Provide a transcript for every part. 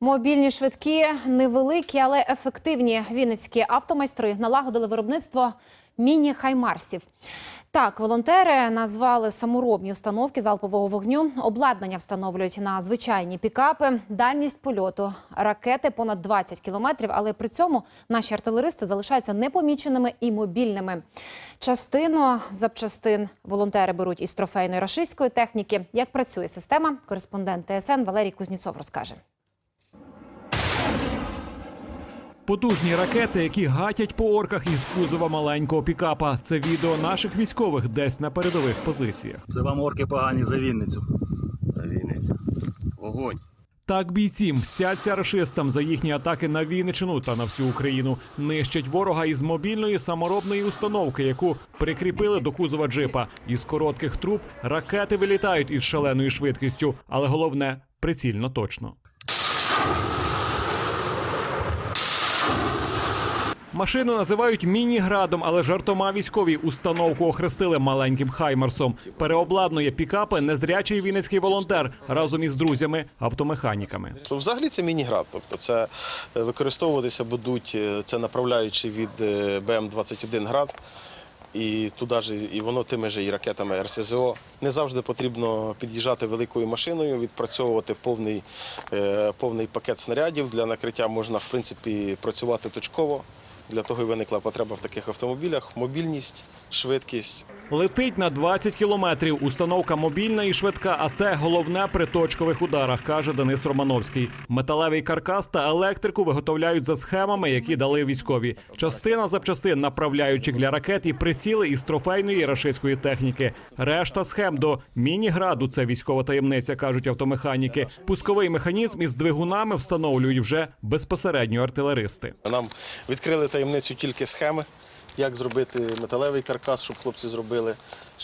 Мобільні швидкі невеликі, але ефективні. Вінницькі автомайстри налагодили виробництво міні-хаймарсів. Так, волонтери назвали саморобні установки залпового вогню. Обладнання встановлюють на звичайні пікапи. Дальність польоту ракети понад 20 кілометрів, але при цьому наші артилеристи залишаються непоміченими і мобільними. Частину запчастин волонтери беруть із трофейної рашистської техніки. Як працює система, кореспондент ТСН Валерій Кузніцов розкаже. Потужні ракети, які гатять по орках із кузова маленького пікапа. Це відео наших військових десь на передових позиціях. Це вам орки погані за Вінницю. За Вінницю. Огонь. Так бійці мстяться рашистам за їхні атаки на Вінничину та на всю Україну. Нищать ворога із мобільної саморобної установки, яку прикріпили до кузова джипа. Із коротких труб ракети вилітають із шаленою швидкістю, але головне прицільно точно. Машину називають міні-градом, але жартома військові установку охрестили маленьким хаймерсом. Переобладнує пікапи незрячий вінницький волонтер разом із друзями автомеханіками. Взагалі це міні-град. Тобто це е, використовуватися будуть е, це направляючи від е, БМ-21 град. І туди ж і воно тими ж і ракетами РСЗО. Не завжди потрібно під'їжджати великою машиною, відпрацьовувати повний, повний пакет снарядів. Для накриття можна в принципі працювати точково. Для того і виникла потреба в таких автомобілях: мобільність, швидкість. Летить на 20 кілометрів. Установка мобільна і швидка, а це головне при точкових ударах, каже Денис Романовський. Металевий каркас та електрику виготовляють за схемами, які дали військові. Частина запчастин направляючих для ракет і приціли із трофейної рашистської техніки. Решта схем до міні-граду це військова таємниця, кажуть автомеханіки. Пусковий механізм із двигунами встановлюють вже безпосередньо артилеристи. Нам відкрили таємницю тільки схеми, як зробити металевий каркас, щоб хлопці зробили,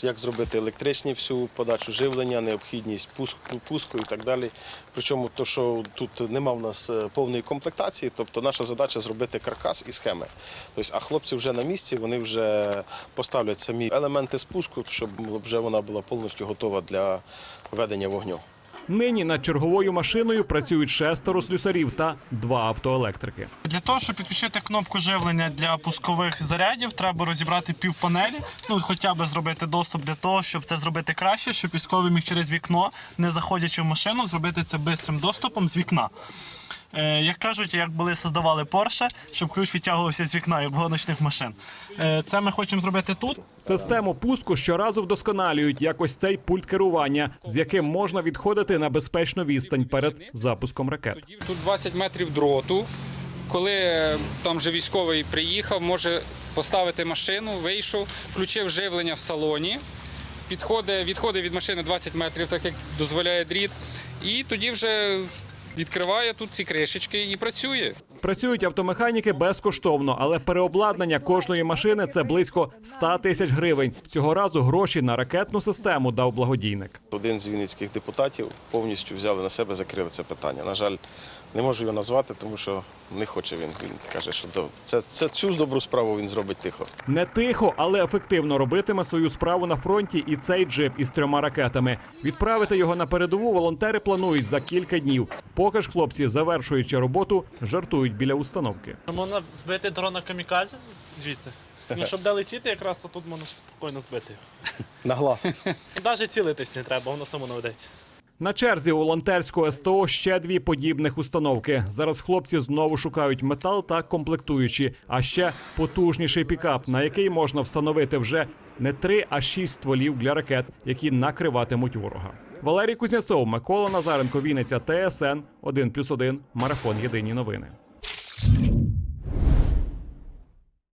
як зробити електричні всю подачу живлення, необхідність пуску, пуску і так далі. Причому то, що тут нема в нас е, повної комплектації, тобто наша задача зробити каркас і схеми. Тобто, а хлопці вже на місці, вони вже поставлять самі елементи спуску, щоб вже вона була повністю готова для ведення вогню. Нині над черговою машиною працюють шестеро слюсарів та два автоелектрики. Для того, щоб підключити кнопку живлення для пускових зарядів, треба розібрати пів панелі. ну хоча б зробити доступ для того, щоб це зробити краще, щоб військовий міг через вікно, не заходячи в машину, зробити це бистрим доступом з вікна. Е, як кажуть, як були создавали Porsche, щоб ключ відтягувався з вікна, як в гоночних машин. Е, це ми хочемо зробити тут. Систему пуску щоразу вдосконалюють, як ось цей пульт керування, з яким можна відходити на безпечну відстань перед запуском ракет. Тут 20 метрів дроту. Коли е, там вже військовий приїхав, може поставити машину, вийшов, включив живлення в салоні, підходить, відходить від машини 20 метрів, так як дозволяє дріт, і тоді вже відкриває тут ці кришечки і працює. Працюють автомеханіки безкоштовно, але переобладнання кожної машини це близько 100 тисяч гривень. Цього разу гроші на ракетну систему дав благодійник. Один з вінницьких депутатів повністю взяли на себе, закрили це питання. На жаль, не можу його назвати, тому що не хоче він. Він каже, що це, це цю добру справу він зробить тихо. Не тихо, але ефективно робитиме свою справу на фронті і цей джип із трьома ракетами. Відправити його на передову волонтери планують за кілька днів. Поки ж хлопці, завершуючи роботу, жартують біля установки. Можна збити дрона камікадзе звідси. Ну, щоб де летіти, якраз то тут можна спокійно збити. На глаз. Навіть цілитись не треба, воно само наведеться. На черзі у волонтерського СТО ще дві подібних установки. Зараз хлопці знову шукають метал та комплектуючі, а ще потужніший пікап, на який можна встановити вже не три, а шість стволів для ракет, які накриватимуть ворога. Валерій Кузнєцов, Микола Назаренко, Вінниця, ТСН 1+,1, Марафон Єдині новини.